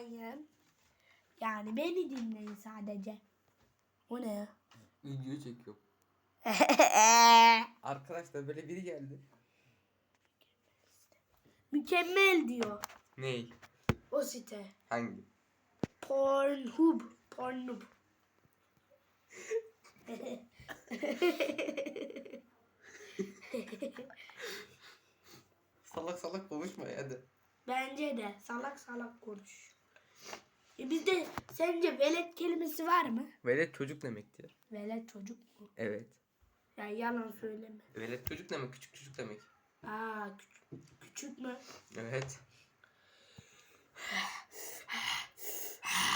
yapmayın. Yani beni dinleyin sadece. O ne ya? Video çekiyorum. Arkadaşlar böyle biri geldi. Mükemmel diyor Ney? o site. Hangi? Pornhub. Pornhub. Salak salak konuşma ya hadi. Bence de salak salak konuş. E bizde sence velet kelimesi var mı? Velet çocuk demektir. Velet çocuk mu? Evet. Ya yalan söyleme. Velet çocuk demek, küçük çocuk demek. Aa küçük, küçük mü? Evet.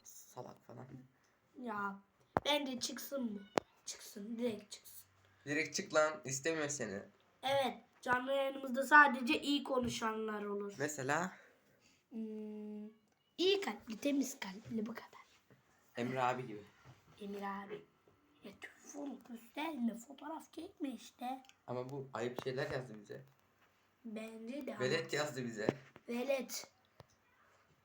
Salak falan. Ya bence çıksın bu. Çıksın direkt çıksın. Direkt çık lan istemiyor seni. Evet canlı yayınımızda sadece iyi konuşanlar olur. Mesela Hmm, iyi kalpli temiz kalpli bu kadar. Emre abi gibi. Emir abi. Ya telefon gösterme fotoğraf çekme işte. Ama bu ayıp şeyler yazdı bize. Bence de. Velet yazdı bize. Velet.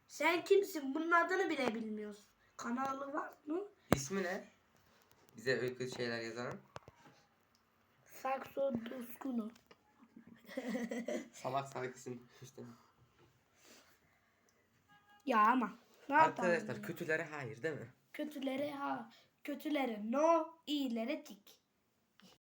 Sen kimsin? Bunun adını bile bilmiyorsun. Kanalı var mı? İsmi ne? Bize öyle şeyler yazanın. Sakso Duskunu. Salak salak isim işte. Ya ama. Ne yapalım? Arkadaşlar kötülere hayır değil mi? Kötülere ha. Kötülere no, iyilere tik.